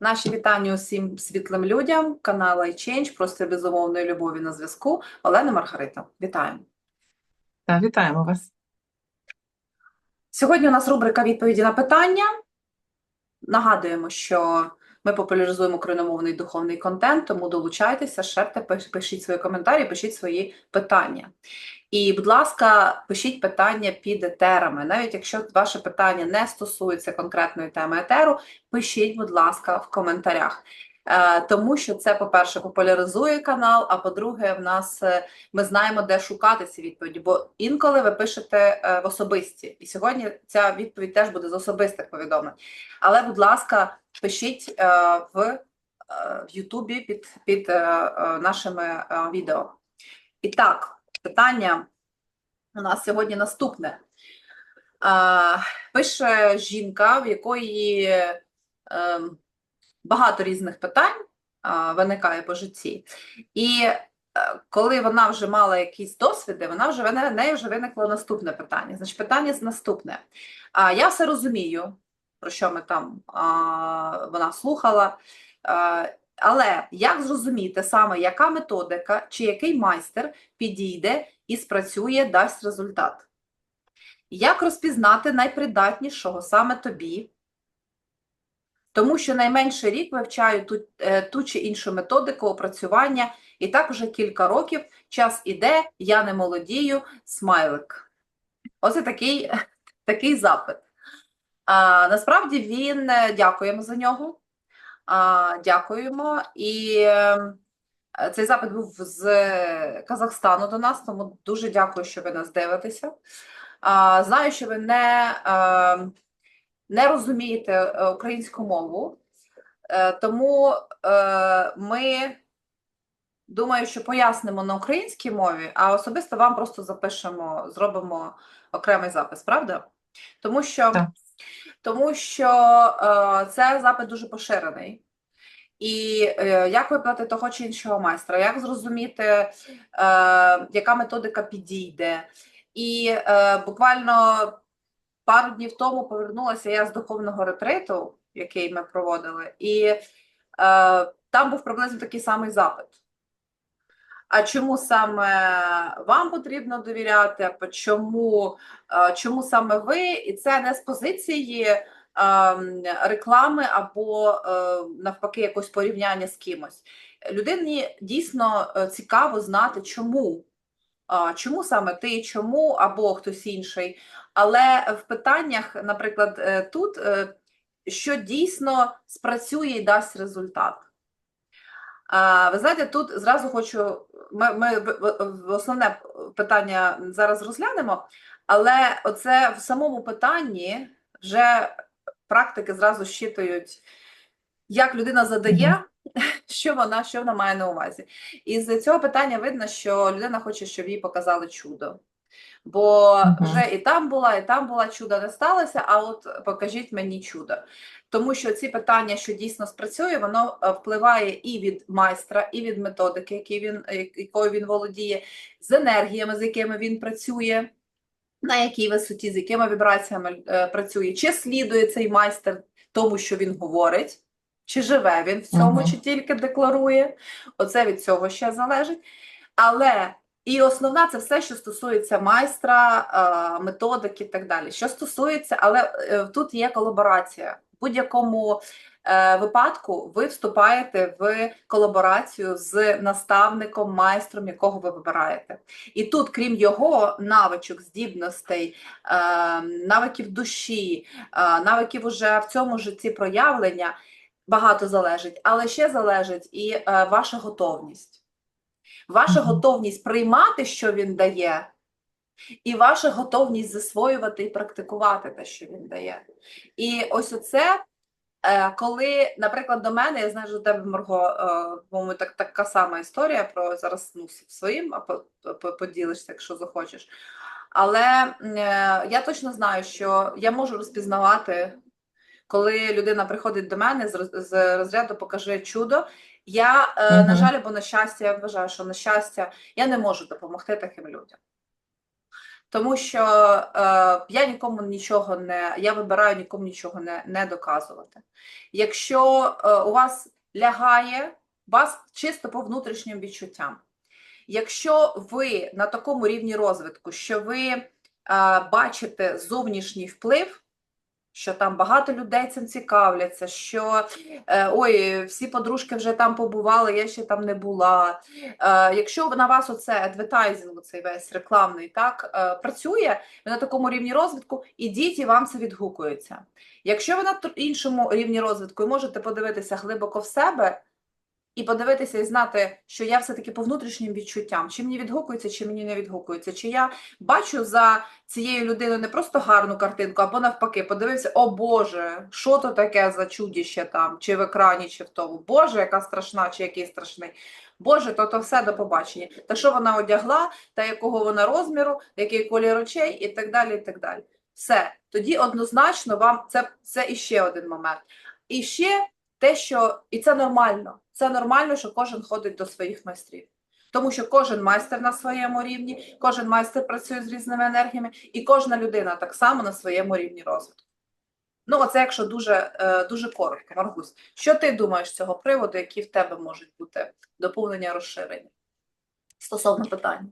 Наші вітання усім світлим людям, каналу iChange, просто безумовної любові на зв'язку. Олена Маргарита. Вітаємо. Та, вітаємо вас. Сьогодні у нас рубрика відповіді на питання. Нагадуємо, що ми популяризуємо україномовний духовний контент, тому долучайтеся, шерте, пиш- пишіть свої коментарі, пишіть свої питання. І, будь ласка, пишіть питання під етерами. Навіть якщо ваше питання не стосується конкретної теми етеру, пишіть, будь ласка, в коментарях. Е, Тому що це, по-перше, популяризує канал, а по-друге, в нас е, ми знаємо, де шукати ці відповіді, бо інколи ви пишете е, в особисті, і сьогодні ця відповідь теж буде з особистих повідомлень. Але, будь ласка, пишіть е, в, е, в Ютубі під, під е, нашими відео. І так, питання у нас сьогодні наступне. Пише жінка, в якої багато різних питань виникає по житті. І коли вона вже мала якісь досвіди, вона вже в не- неї вже виникло наступне питання. Значить, питання наступне. Я все розумію, про що ми там а, вона слухала. А, але як зрозуміти саме, яка методика чи який майстер підійде і спрацює, дасть результат? Як розпізнати найпридатнішого саме тобі? Тому що найменше рік вивчаю ту, е, ту чи іншу методику опрацювання, і так вже кілька років час іде, я не молодію, смайлик. Оце такий, такий запит. А, насправді він е, дякуємо за нього. А, дякуємо. І е, цей запит був з Казахстану до нас, тому дуже дякую, що ви нас дивитеся. А, знаю, що ви не, е, не розумієте е, українську мову, е, тому ми думаю, що пояснимо на українській мові, а особисто вам просто запишемо, зробимо окремий запис, правда? Тому що, Так. Тому що е, це запит дуже поширений. І е, як вибрати того чи іншого майстра, як зрозуміти, е, яка методика підійде. І е, буквально пару днів тому повернулася я з духовного ретриту, який ми проводили, і е, там був приблизно такий самий запит. А чому саме вам потрібно довіряти? Чому, е, чому саме ви? І це не з позиції ем, реклами або е, навпаки якогось порівняння з кимось. Людині дійсно е, цікаво знати, чому. Чому саме ти, чому або хтось інший. Але в питаннях, наприклад, е, тут, е, що дійсно спрацює і дасть результат. А, Ви знаєте, тут зразу хочу, ми, ми основне питання зараз розглянемо, але оце в самому питанні вже практики зразу щитують, як людина задає, що вона, що вона має на увазі. І з цього питання видно, що людина хоче, щоб їй показали чудо. Бо вже і там була, і там була чудо не сталося, а от покажіть мені чудо. Тому що ці питання, що дійсно спрацює, воно е, впливає і від майстра, і від методики, які він, е, якою він володіє, з енергіями, з якими він працює, на якій висоті, з якими вібраціями е, працює, чи слідує цей майстер тому, що він говорить, чи живе він в цьому, Мгм. чи тільки декларує. Оце від цього ще залежить. Але і основна це все, що стосується майстра, е, методики і так далі. Що стосується, але е, тут є колаборація. Будь-якому е, випадку ви вступаєте в колаборацію з наставником, майстром, якого ви вибираєте. І тут, крім його навичок, здібностей, е, навиків душі, е, навиків уже в цьому житті проявлення, багато залежить, але ще залежить і е, ваша готовність. Ваша готовність приймати, що він дає, і ваша готовність засвоювати і практикувати те, що він дає. І ось оце, е, коли, наприклад, до мене, я знаю, що до тебе, Марго, е, по-моєму, так, така сама історія про зараз ну, своїм, поділишся, якщо захочеш. Але е, я точно знаю, що я можу розпізнавати, коли людина приходить до мене з, розряду покажи чудо. Я, е, на жаль, або на щастя, я вважаю, що на щастя, я не можу допомогти таким людям. Тому що е, я нікому нічого не я вибираю нікому нічого не, не доказувати. Якщо е, у вас лягає вас чисто по внутрішнім відчуттям. Якщо ви на такому рівні розвитку, що ви е, бачите зовнішній вплив, що там багато людей цим цікавляться, що е, ой, всі подружки вже там побували, я ще там не була. Е, якщо на вас оце адвертайзинг, цей весь рекламний, так е, працює, ви на такому рівні розвитку, ідіть і вам це відгукується. Якщо ви на іншому рівні розвитку і можете подивитися глибоко в себе, і подивитися і знати, що я все-таки по внутрішнім відчуттям, чи мені відгукується, чи мені не відгукується, чи я бачу за цією людиною не просто гарну картинку, або навпаки, подивився, о Боже, що то таке за чудіще там, чи в екрані, чи в тому. Боже, яка страшна, чи який страшний. Боже, то то все до побачення. Та що вона одягла, та якого вона розміру, який колір очей, і так далі. і так далі. Все, тоді однозначно вам це, це іще один момент. І ще те, що і це нормально. Це нормально, що кожен ходить до своїх майстрів. Тому що кожен майстер на своєму рівні, кожен майстер працює з різними енергіями, і кожна людина так само на своєму рівні розвитку. Ну, оце якщо дуже, е, дуже коротко, Маргусь. Що ти думаєш з цього приводу, які в тебе можуть бути доповнення розширення стосовно питання?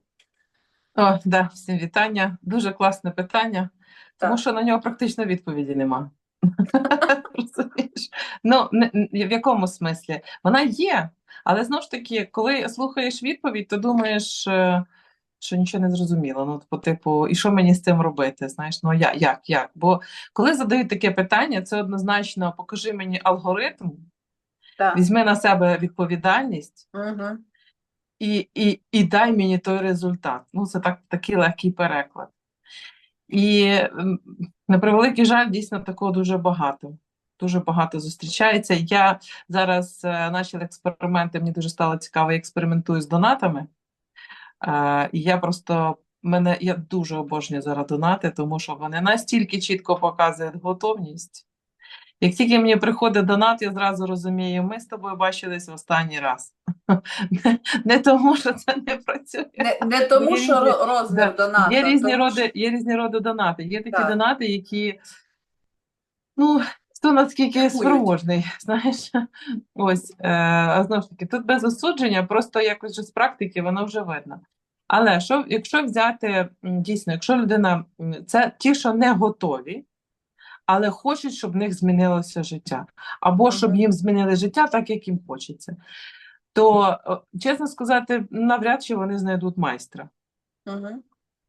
О, да, всім вітання. Дуже класне питання, тому Так. що на нього практично відповіді нема. Розумієш? Ну, в якому смислі? Вона є, але знову ж таки, коли слухаєш відповідь, то думаєш, е, що нічого не зрозуміло. Ну, по типу, і що мені з цим робити? Знаєш, ну я, як, як? Бо коли задають таке питання, це однозначно покажи мені алгоритм, Так. візьми на себе відповідальність. Угу. і, і, і дай мені той результат. Ну, це так, такий легкий переклад. І на превеликий жаль, дійсно такого дуже багато. Дуже багато зустрічається. Я зараз е, наші експерименти, мені дуже стало цікаво, я експериментую з донатами. Е, і я просто мене я дуже обожнюю зараз донати, тому що вони настільки чітко показують готовність. Як тільки мені приходить донат, я зразу розумію, ми з тобою бачились в останній раз. Не, не тому, що це не працює. Не, не тому, Є що різні- розмір да, доната. Є різні тому роди, є різні роди донати. Є такі Так. донати, які, ну, хто наскільки спроможний, знаєш. Ось, е, а знову ж таки, тут без осудження, просто якось вже з практики воно вже видно. Але що, якщо взяти дійсно, якщо людина це ті, що не готові, але хочуть, щоб в них змінилося життя, або щоб їм змінили життя так, як їм хочеться, то, чесно сказати, навряд чи вони знайдуть майстра.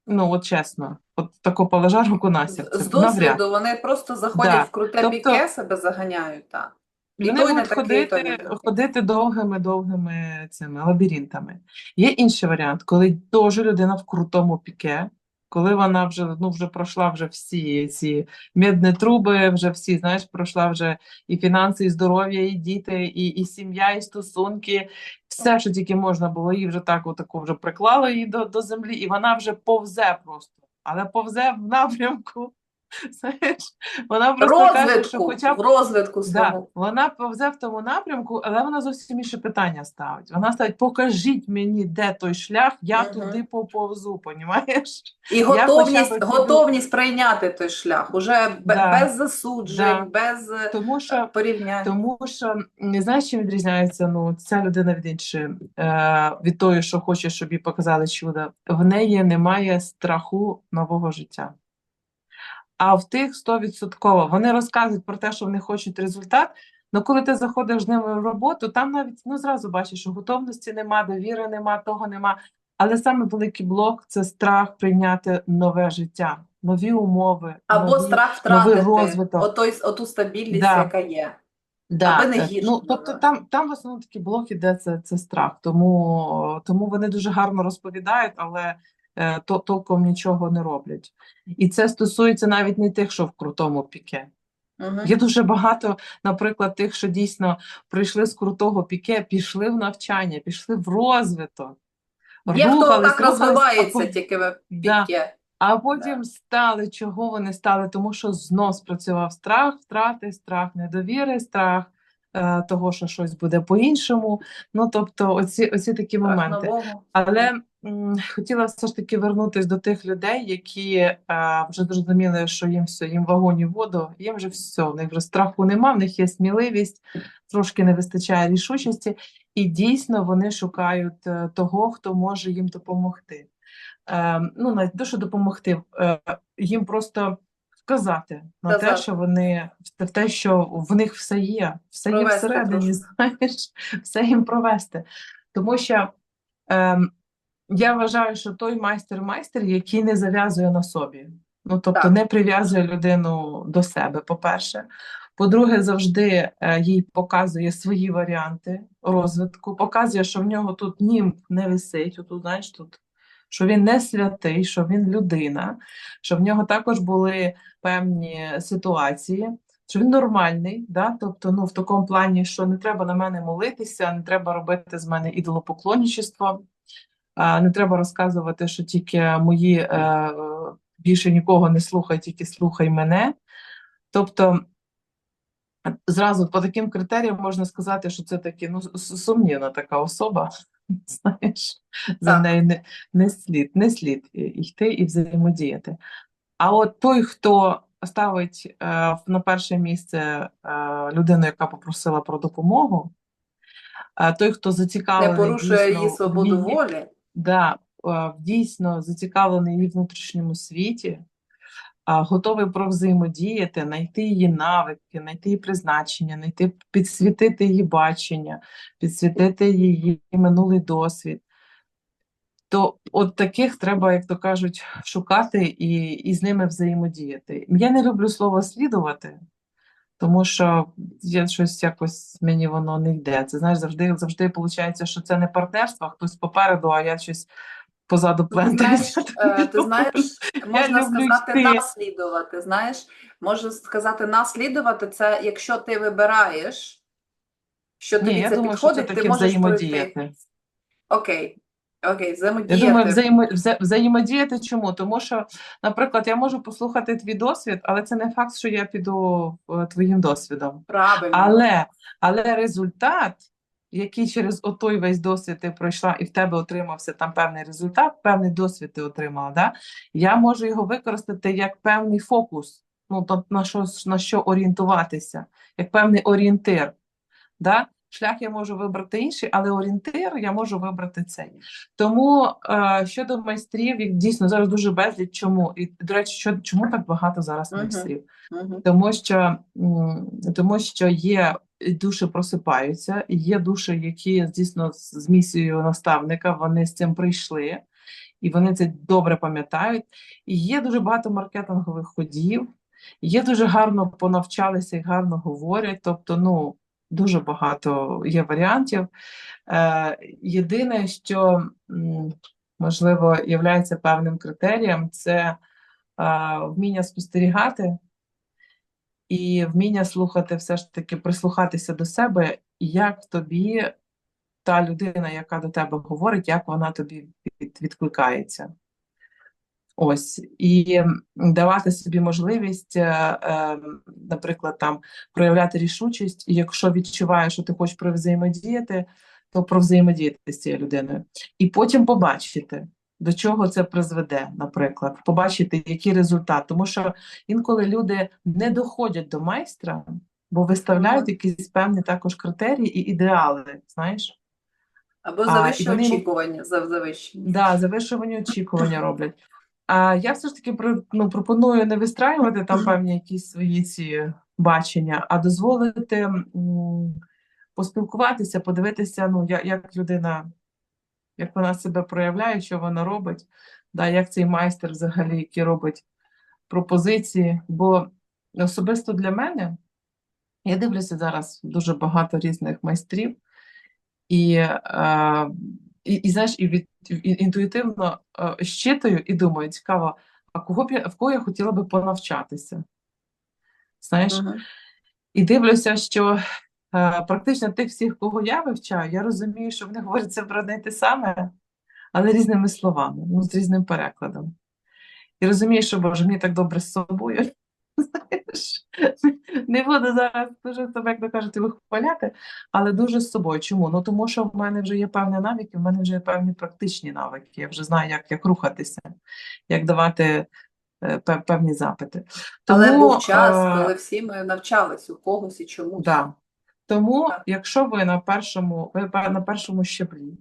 Ну, от чесно, от тако положа руку на З, серце. з навряд. досвіду вони просто заходять Да. в круте Тобто- піке, себе заганяють. Так. І Вони будуть ходити, ходити довгими, довгими цими лабіринтами. Є інший варіант, коли теж людина в крутому піке, коли вона вже ну вже пройшла вже всі ці медні труби, вже всі, знаєш, пройшла вже і фінанси, і здоров'я, і діти, і, і сім'я, і стосунки, все, що тільки можна було, її вже так отако вже приклало її до, до землі, і вона вже повзе просто, але повзе в напрямку. Знаєш, вона просто каже, що хоча б в розвитку Да, вона повзе в тому напрямку, але вона зовсім інше питання ставить. Вона ставить: покажіть мені, де той шлях, я Мгм. туди поповзу, понімаєш? І готовність, піду- готовність прийняти той шлях, уже Да. без засуджень, без е, Тому що, порівнянь. тому що не знаєш, чим відрізняється ну, ця людина від іншої, е, від тої, що хоче, щоб їй показали чудо. В неї немає страху нового життя. А в тих 100% вони розказують про те, що вони хочуть результат. Ну, коли ти заходиш з ними в роботу, там навіть ну, зразу бачиш, що готовності нема, довіри нема, того нема. Але саме великий блок це страх прийняти нове життя, нові умови, Або нові... страх втратити розвиток. отой, оту стабільність, Да. яка є. Да, Аби не е, гірше ну, тобто там, там в основному такий блок іде це, це страх, тому, тому вони дуже гарно розповідають, але то, толком нічого не роблять. І це стосується навіть не тих, що в крутому піке. Мгм. Є дуже багато, наприклад, тих, що дійсно прийшли з крутого піке, пішли в навчання, пішли в розвиток, Є хто так рухались, а розвивається пом- тільки в Да. а потім стали, чого вони стали? Тому що знов спрацював страх, втрати, страх недовіри, страх е, того, що щось буде по-іншому. Ну, тобто, оці, оці такі моменти. Але м, хотіла все ж таки вернутися до тих людей, які е, вже зрозуміли, що їм все, їм вогонь і воду, їм вже все, в них вже страху нема, в них є сміливість, трошки не вистачає рішучості, і дійсно вони шукають е, того, хто може їм допомогти. Е, ну, навіть що допомогти, е, їм просто вказати на те, що вони те, що в них все є, все є всередині, трошки. знаєш, все їм провести. Тому що ем, я вважаю, що той майстер-майстер, який не зав'язує на собі. Ну, тобто Так. не прив'язує людину до себе, по-перше. По-друге, завжди е, їй показує свої варіанти розвитку, показує, що в нього тут німб не висить, отут, знаєш, тут, що він не святий, що він людина, що в нього також були певні ситуації, що він нормальний, да? тобто, ну, в такому плані, що не треба на мене молитися, не треба робити з мене ідолопоклонничество, не треба розказувати, що тільки мої е, більше нікого не слухай, тільки слухай мене. Тобто, зразу по таким критеріям можна сказати, що це таки ну, сумнівна така особа. Знаєш, за нею не, не слід, не слід йти і взаємодіяти. А от той, хто ставить е, на перше місце е, людину, яка попросила про допомогу, е, той, хто Не зацікавлений порушує дійсно її свободу волі. да, е, дійсно зацікавлений її внутрішньому світі, готовий провзаємодіяти, знайти її навики, знайти її призначення, знайти, підсвітити її бачення, підсвітити її минулий досвід. То от таких треба, як то кажуть, шукати і, і з ними взаємодіяти. Я не люблю слово слідувати, тому що я щось якось мені воно не йде. Це знаєш, завжди завжди виходить, що це не партнерство, хтось попереду, а я щось позаду Ну, ти знаєш, плентаюся. е, ти знаєш, можна сказати наслідувати. Знаєш, можна сказати наслідувати це, якщо ти вибираєш, що тобі Ні, я це думаю, що це підходить, ти можеш пройти. взаємодіяти. Окей, окей, Я взаємодіяти. думаю, взаємо, вза- взаємодіяти чому? Тому що, наприклад, я можу послухати твій досвід, але це не факт, що я піду е, твоїм досвідом. Правильно. Але, але результат, який через отой весь досвід ти пройшла, і в тебе отримався там певний результат, певний досвід ти отримала, да? я можу його використати як певний фокус, ну, тобто на що, на що орієнтуватися, як певний орієнтир. Да? Шлях я можу вибрати інший, але орієнтир я можу вибрати цей. Тому е, щодо майстрів, їх дійсно зараз дуже безліч. Чому? І, до речі, що, чому так багато зараз майстрів? Мгм. Тому що, тому що є душі просипаються, є душі, які дійсно з місією наставника вони з цим прийшли, і вони це добре пам'ятають. Є дуже багато маркетингових ходів, є дуже гарно понавчалися і гарно говорять. Тобто, ну дуже багато є варіантів. Е, єдине, що можливо є певним критерієм, це е, вміння спостерігати і вміння слухати, все ж таки прислухатися до себе, як тобі та людина, яка до тебе говорить, як вона тобі від, відкликається. Ось, і давати собі можливість, е, е, наприклад, там проявляти рішучість, і якщо відчуваєш, що ти хочеш провзаємодіяти, то провзаємодіяти з цією людиною. І потім побачити, до чого це призведе, наприклад, побачити, який результат. Тому що інколи люди не доходять до майстра, бо виставляють якісь певні також критерії і ідеали, знаєш. Або завищі вони- очікування, зав- завищені. Да, завишувані очікування роблять. А я все ж таки ну, пропоную не вистраювати там певні якісь свої ці бачення, а дозволити м, поспілкуватися, подивитися, ну, як людина, як вона себе проявляє, що вона робить, да, як цей майстер взагалі, які робить пропозиції. Бо особисто для мене я дивлюся зараз дуже багато різних майстрів, і, е, і, і знаєш, і, від, і інтуїтивно е, щитую і думаю, цікаво, а кого б я, в кого я хотіла би понавчатися? Знаєш, Мгм. і дивлюся, що практично тих всіх, кого я вивчаю, я розумію, що вони говорять це про одне те саме, але різними словами, ну, з різним перекладом. І розумію, що Боже, мені так добре з собою. знаєш, не буду зараз дуже себе, як ви кажете, вихваляти, але дуже з собою. Чому? Ну тому що в мене вже є певні навики, в мене вже є певні практичні навики. Я вже знаю, як, як рухатися, як давати е, певні запити. Але був час, е, коли всі ми навчались у когось і чомусь. Да. Тому, якщо ви на першому, ви на першому щеблі,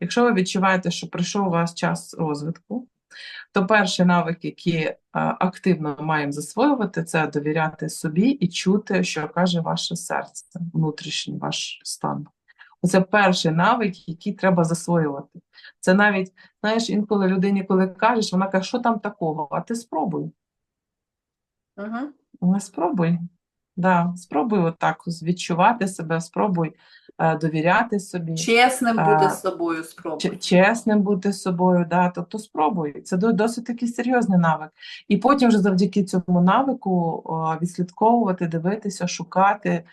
якщо ви відчуваєте, що прийшов у вас час розвитку, то перший навик, який е, активно маємо засвоювати, це довіряти собі і чути, що каже ваше серце, внутрішній ваш стан. Оце перший навик, який треба засвоювати. Це навіть, знаєш, інколи людині, коли кажеш, вона каже, що там такого, а ти спробуй. Угу. Ну, Спробуй. Да, спробуй отак відчувати себе, спробуй е, довіряти собі, Чесним бути з собою спробуй. чесним бути з собою. Да, тобто спробуй. Це досить такий серйозний навик. І потім вже завдяки цьому навику е, відслідковувати, дивитися, шукати,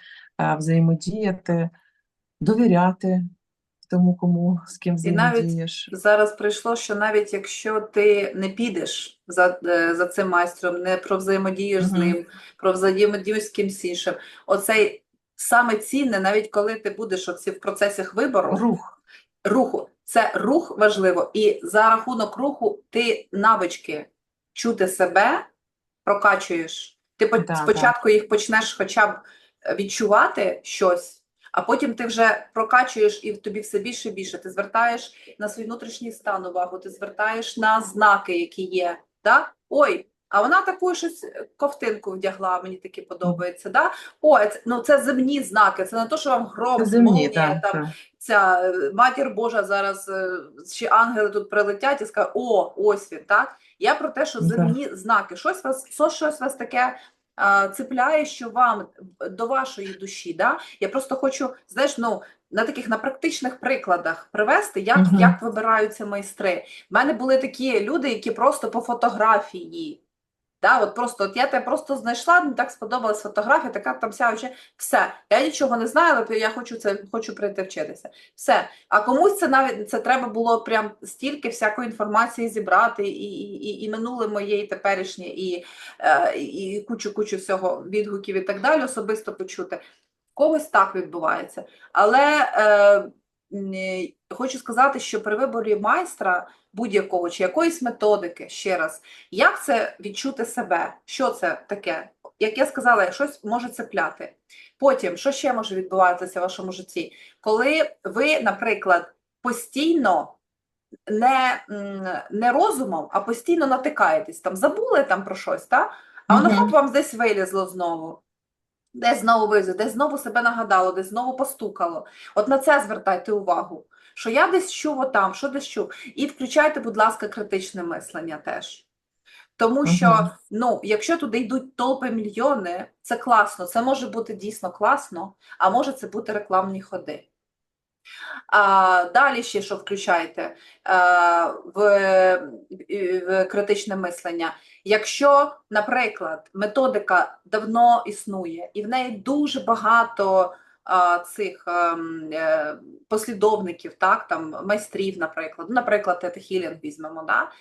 е, взаємодіяти, довіряти тому, кому з ким І навіть. Зараз прийшло, що навіть якщо ти не підеш за, е, за цим майстром, не провзаємодієш з Мгм. ним, провзаємодієш з кимсь іншим, оцей саме цінне, навіть коли ти будеш оці в процесах вибору, Рух. руху, це рух важливо, і за рахунок руху ти навички чути себе прокачуєш. Ти Да, спочатку їх почнеш хоча б е, відчувати щось, а потім ти вже прокачуєш і тобі все більше і більше. Ти звертаєш на свій внутрішній стан увагу, ти звертаєш на знаки, які є. Да? Ой, а вона таку щось е, ковтинку вдягла, мені таке подобається. Да? Ой, це, ну це земні знаки, це не то, що вам гром, земні, молнія, там, так. ця е, матір Божа зараз е, чи ангели тут прилетять і скажуть, о, ось він, так? Я про те, що Да. земні знаки, щось вас, щось вас таке цепляє, що вам до вашої душі. Да? Я просто хочу, знаєш, ну, на таких на практичних прикладах привести, як, Мгм. як вибираються майстри. В мене були такі люди, які просто по фотографії. Да, от просто от я тебе просто знайшла, мені так сподобалась фотографія, така там сяюча. Все, я нічого не знаю, але я хочу це хочу прийти вчитися. Все. А комусь це навіть це треба було прям стільки всякої інформації зібрати, і, і, і, і минуле моє, і теперішнє, і, е, і кучу кучу всього відгуків і так далі, особисто почути. Когось так відбувається. Але е, е, хочу сказати, що при виборі майстра будь-якого чи якоїсь методики, ще раз, як це відчути себе? Що це таке? Як я сказала, щось може цепляти. Потім, що ще може відбуватися в вашому житті? Коли ви, наприклад, постійно не, не розумом, а постійно натикаєтесь, там забули там про щось, та? а воно Мгм. хоп, вам десь вилізло знову. Десь знову вилізло, де знову себе нагадало, десь знову постукало. От на це звертайте увагу. Що я десь чув отам, що десь чув. І включайте, будь ласка, критичне мислення теж. Тому що, угу. ну, якщо туди йдуть толпи мільйони, це класно, це може бути дійсно класно, а може це бути рекламні ходи. А, далі ще що включайте а, в, в критичне мислення. Якщо, наприклад, методика давно існує, і в неї дуже багато а, цих ем, е, послідовників, так, там, майстрів, наприклад, ну, наприклад, тета-хілінг візьмемо, да?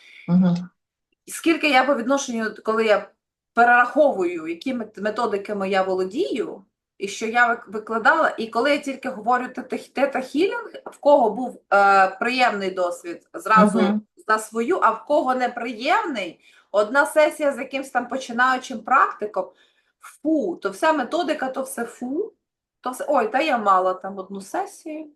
І скільки я по відношенню, коли я перераховую, які мет- методиками я володію, і що я викладала, і коли я тільки говорю тета- тета-хілінг, в кого був е, приємний досвід, зразу Мгм. за свою, а в кого неприємний, одна сесія з якимсь там починаючим практиком, фу, то вся методика, то все фу, то все, ой, та я мала там одну сесію,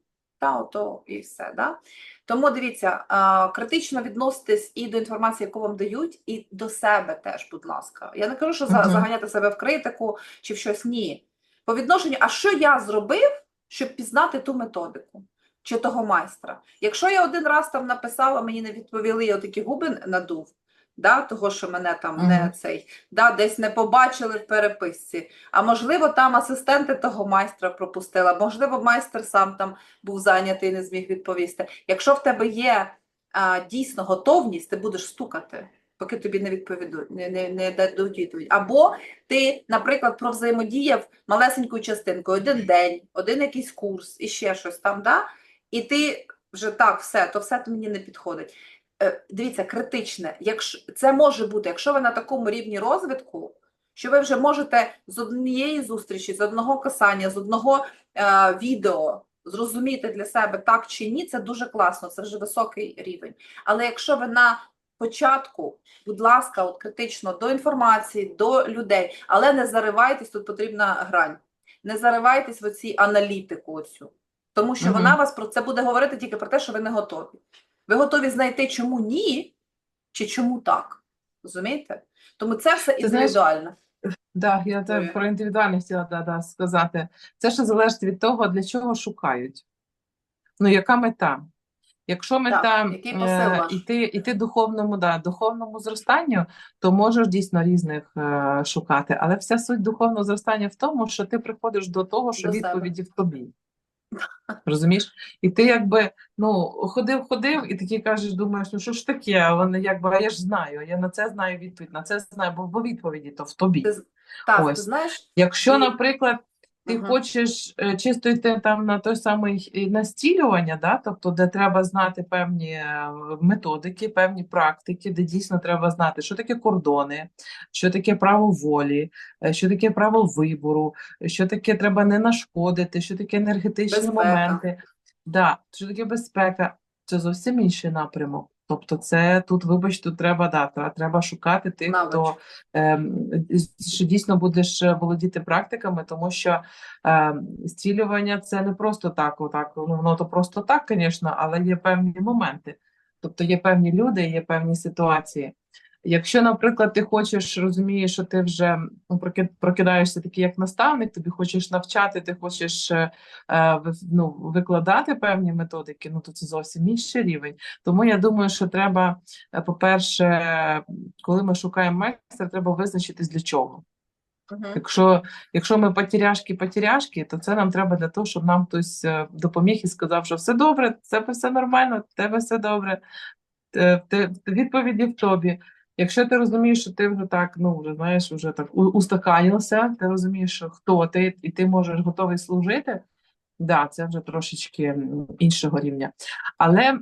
та ото і все. Да? Тому дивіться, а, критично відноситесь і до інформації, яку вам дають, і до себе теж, будь ласка. Я не кажу, що за- Мгм. заганяти себе в критику чи в щось ні. По відношенню, а що я зробив, щоб пізнати ту методику чи того майстра? Якщо я один раз там написала, мені не відповіли, я такі губи надув, да, того, що мене там не цей, да, десь не побачили в переписці. А можливо, там асистенти того майстра пропустила, можливо, майстер сам там був зайнятий і не зміг відповісти. Якщо в тебе є а, дійсно готовність, ти будеш стукати, поки тобі не відповідуть, не, не, не дадуть відповідь. Або ти, наприклад, провзаємодіяв малесенькою частинкою, один день, один якийсь курс і ще щось там, да? і ти вже так, все, то все то мені не підходить. Е, Дивіться, критичне, якщо це може бути, якщо ви на такому рівні розвитку, що ви вже можете з однієї зустрічі, з одного касання, з одного е, відео зрозуміти для себе так чи ні, це дуже класно, це вже високий рівень. Але якщо ви на початку, будь ласка, от критично до інформації, до людей, але не заривайтесь, тут потрібна грань. Не заривайтесь в оці аналітику оцю. Тому що Мгм. вона вас про це буде говорити тільки про те, що ви не готові. Ви готові знайти, чому ні, чи чому так. Розумієте? Тому це все індивідуально. Да, я те про індивідуальність хотіла да, да, сказати. Це ще залежить від того, для чого шукають. Ну, яка мета? Якщо мета посил е, іти, іти духовному, да, духовному зростанню, то можеш дійсно різних е, шукати. Але вся суть духовного зростання в тому, що ти приходиш до того, що До себе. відповіді в тобі. Розумієш? І ти якби ну, ходив, ходив, і такий кажеш, думаєш, ну що ж таке? А вони якби, а я ж знаю, я на це знаю відповідь, на це знаю, бо, бо відповіді то в тобі. Ти, так, ти знаєш, Якщо, наприклад, ти Мгм. хочеш е, чисто йти там на той самий настілювання, да, тобто де треба знати певні е, методики, певні практики, де дійсно треба знати, що таке кордони, що таке право волі, е, що таке право вибору, що таке треба не нашкодити, що таке енергетичні Безпека. моменти, да, що таке безпека, це зовсім інший напрямок. Тобто, це тут, вибач, тут треба да, а треба шукати тих, хто навичок. ем, що дійсно будеш е, володіти практиками, тому що е, зцілювання це не просто так, отак, ну воно то просто так, звісно, але є певні моменти. Тобто є певні люди, є певні ситуації. Якщо, наприклад, ти хочеш, розумієш, що ти вже ну, проки- прокидаєшся такий як наставник, тобі хочеш навчати, ти хочеш е, е, ну, викладати певні методики, ну то це зовсім інший рівень. Тому я думаю, що треба, е, по-перше, коли ми шукаємо майстра, треба визначитись для чого. Мгм. Якщо, якщо ми потеряшки, потеряшки, то це нам треба для того, щоб нам хтось е, допоміг і сказав, що все добре, тебе все нормально, в тебе все добре, відповіді в тобі. Якщо ти розумієш, що ти вже так, ну вже знаєш, вже так устаканився, ти розумієш, що хто ти, і ти можеш готовий служити, да, це вже трошечки іншого рівня. Але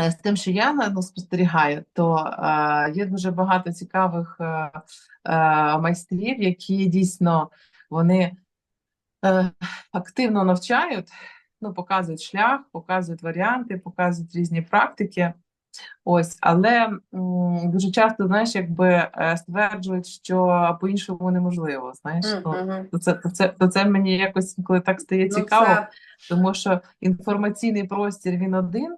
е, з тим, що я ну, спостерігаю, то е, є дуже багато цікавих е, е, майстрів, які дійсно вони е, активно навчають, ну, показують шлях, показують варіанти, показують різні практики. Ось, але м, дуже часто, знаєш, якби е, стверджують, що по-іншому неможливо. Знаєш, ну, мгм. то це, то це, то це мені якось коли так стає Ну, цікаво, це тому що інформаційний простір він один,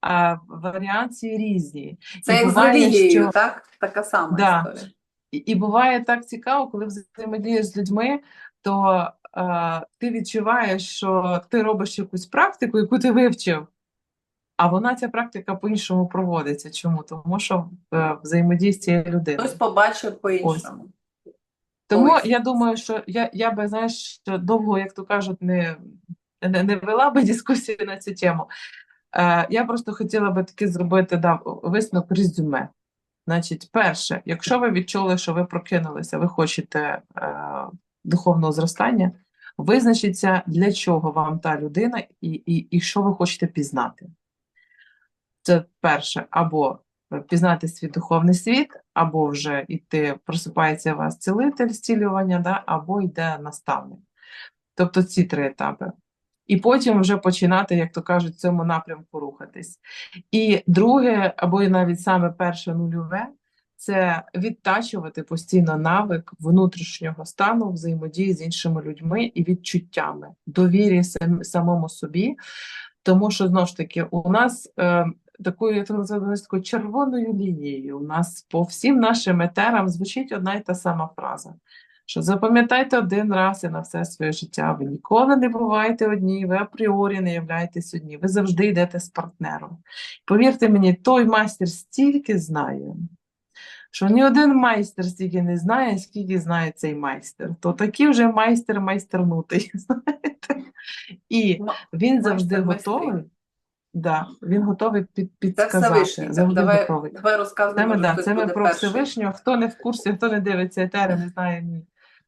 а варіації різні. Це І як з буває, релігією, що- так? Така сама Да. історія. І, і буває так цікаво, коли взаємодієш з людьми, то е, ти відчуваєш, що ти робиш якусь практику, яку ти вивчив, а вона ця практика по-іншому проводиться. Чому? Тому що е, взаємодії з цією людиною. Хтось побачив по-іншому. Тому Ось. я думаю, що я, я би, знаєш, довго, як то кажуть, не, не, не вела би дискусію на цю тему. Е, я просто хотіла би таки зробити да, висновок резюме. Значить, перше, якщо ви відчули, що ви прокинулися, ви хочете е, духовного зростання, визначіться, для чого вам та людина і, і, і що ви хочете пізнати. Це перше, або пізнати свій духовний світ, або вже йти, просипається у вас цілитель зцілювання, да, або йде наставник. Тобто ці три етапи. І потім вже починати, як то кажуть, в цьому напрямку рухатись. І друге, або і навіть саме перше нульове, це відтачувати постійно навик внутрішнього стану взаємодії з іншими людьми і відчуттями, довірі самому собі. Тому що знову ж таки, у нас е, такою, я це називаю такою червоною лінією, у нас по всім нашим етерам звучить одна й та сама фраза. Що запам'ятайте один раз і на все своє життя. Ви ніколи не буваєте одні, ви апріорі не являєтесь одні, ви завжди йдете з партнером. Повірте мені, той майстер стільки знає, що ні один майстер стільки не знає, скільки знає цей майстер. То такий вже майстер майстернутий, знаєте. І він завжди готовий. Да, він готовий під, підсказати. Завжди давай, готовий. давай розказуй, Це ми, може, да, це ми про перший. Всевишнього. Хто не в курсі, хто не дивиться етери, не знає мій,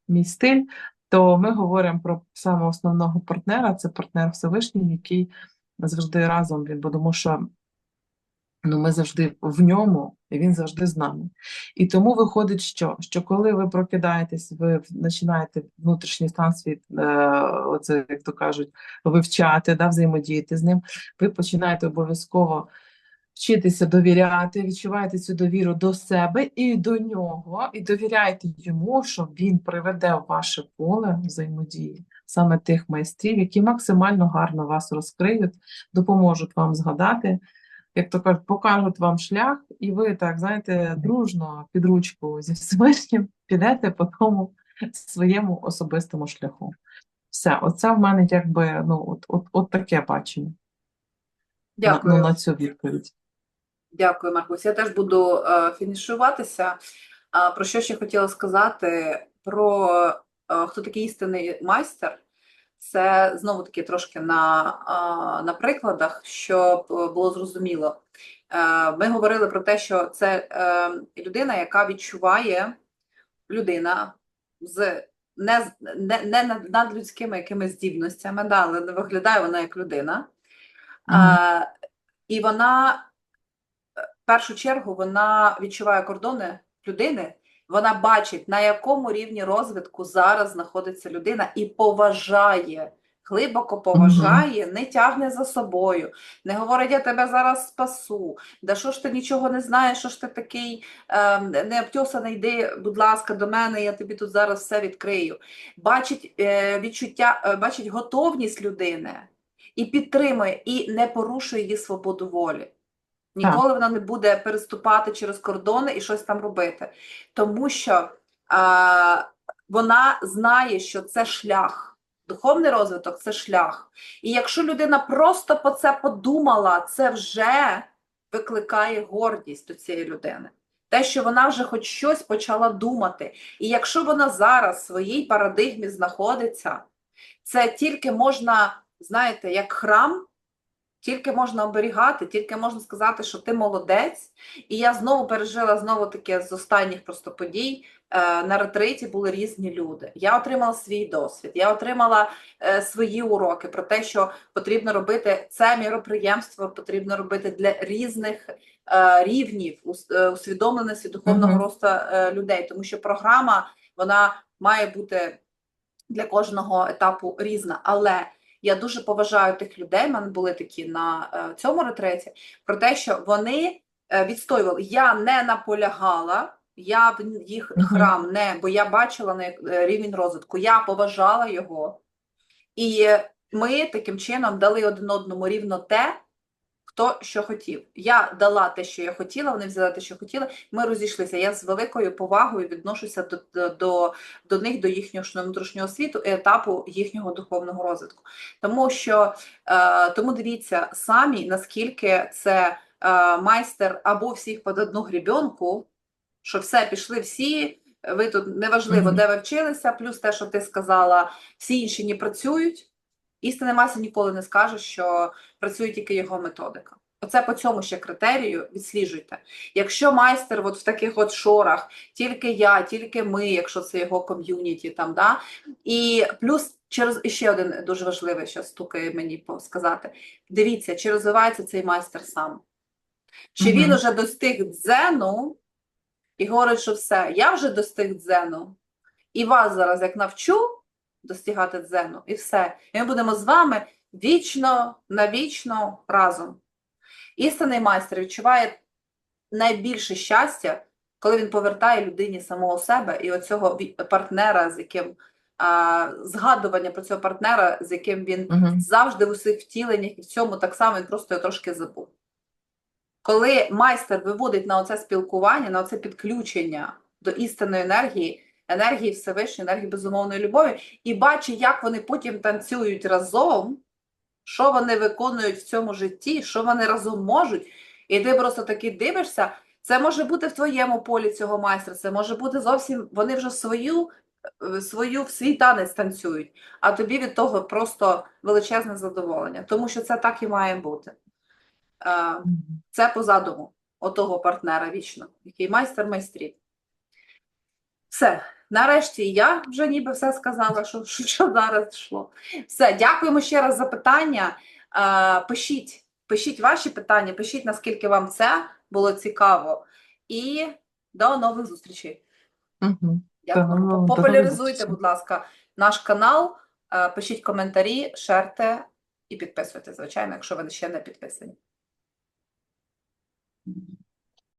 мій стиль, то ми говоримо про самого основного партнера. Це партнер Всевишній, який завжди разом він, бо тому що Ну, ми завжди в ньому, і він завжди з нами. І тому виходить, що, що коли ви прокидаєтесь, ви починаєте внутрішній стан свій, е, оце, як то кажуть, вивчати, да, взаємодіяти з ним, ви починаєте обов'язково вчитися довіряти, відчуваєте цю довіру до себе і до нього, і довіряєте йому, що він приведе в ваше поле взаємодії саме тих майстрів, які максимально гарно вас розкриють, допоможуть вам згадати як то кажуть, покажуть вам шлях, і ви так, знаєте, дружно під ручку зі Всевишнім підете по тому своєму особистому шляху. Все, оце в мене якби ну, от, от, от таке бачення на, Дякую. ну, на цю відповідь. Дякую, Маркус. Я теж буду е, фінішуватися. А, про що ще хотіла сказати? Про е, хто такий істинний майстер. Це знову таки трошки на, на прикладах, щоб е, було зрозуміло. Е, Ми говорили про те, що це е, людина, яка відчуває людина з не, не, не над- надлюдськими якимись здібностями, да, але не виглядає вона як людина. А, і вона в першу чергу вона відчуває кордони людини, вона бачить, на якому рівні розвитку зараз знаходиться людина, і поважає, глибоко поважає, не тягне за собою, не говорить, я тебе зараз спасу. Да що ж ти нічого не знаєш, що ж ти такий е, не обтьосаний, йди, будь ласка, до мене, я тобі тут зараз все відкрию. Бачить е, відчуття, е, бачить готовність людини і підтримує, і не порушує її свободу волі. Ніколи вона не буде переступати через кордони і щось там робити. Тому що а, вона знає, що це шлях. Духовний розвиток це шлях. І якщо людина просто по це подумала, це вже викликає гордість до цієї людини. Те, що вона вже хоч щось почала думати. І якщо вона зараз в своїй парадигмі знаходиться, це тільки можна, знаєте, як храм, тільки можна оберігати, тільки можна сказати, що ти молодець. І я знову пережила знову таке з останніх просто подій. Е, На ретриті були різні люди. Я отримала свій досвід, я отримала е, свої уроки про те, що потрібно робити це міроприємство, потрібно робити для різних е, рівнів ус- усвідомленості духовного Мгм. росту е, людей, тому що програма вона має бути для кожного етапу різна. Але я дуже поважаю тих людей, в мене були такі на е, цьому ретреті, про те, що вони е, відстоювали. Я не наполягала, я в їх храм не, бо я бачила на е, рівень розвитку, я поважала його. І ми таким чином дали один одному рівно те, хто що хотів. Я дала те, що я хотіла, вони взяли те, що хотіли. Ми розійшлися. Я з великою повагою відношуся до, до, до, до них, до їхнього внутрішнього світу і етапу їхнього духовного розвитку. Тому що е, тому дивіться самі, наскільки це е, майстер або всіх під одну грібенку, що все пішли всі. Ви тут неважливо, Мгм. де ви вчилися, плюс те, що ти сказала, всі інші не працюють. Істинний майстер ніколи не скаже, що працює тільки його методика. Оце по цьому ще критерію відсліджуйте. Якщо майстер от в таких от шорах, тільки я, тільки ми, якщо це його ком'юніті, там, да? і плюс через і ще один дуже важливий, що стукає мені сказати. Дивіться, чи розвивається цей майстер сам. Чи він уже достиг дзену і говорить, що все, я вже достиг дзену, і вас зараз як навчу достигати дзену, і все. І ми будемо з вами вічно, навічно разом. Істинний майстер відчуває найбільше щастя, коли він повертає людині самого себе і оцього партнера, з яким а, згадування про цього партнера, з яким він Мгм. завжди в усіх втіленнях і в цьому так само він просто його трошки забув. Коли майстер виводить на оце спілкування, на оце підключення до істинної енергії, енергії Всевишньої, енергії безумовної любові, і бачить, як вони потім танцюють разом, що вони виконують в цьому житті, що вони разом можуть, і ти просто таки дивишся, це може бути в твоєму полі цього майстра, це може бути зовсім, вони вже свою, е, свою в свій танець танцюють, а тобі від того просто величезне задоволення, тому що це так і має бути. Е, це по задуму отого партнера вічно, який майстер майстрів. Все. Нарешті я вже ніби все сказала, що, що, зараз йшло. Все, дякуємо ще раз за питання. Е, пишіть, Пишіть ваші питання, пишіть, наскільки вам це було цікаво. І до нових зустрічей. Угу. Дякую. Популяризуйте, будь ласка, наш канал, е, пишіть коментарі, шерте і підписуйтесь, звичайно, якщо ви ще не підписані.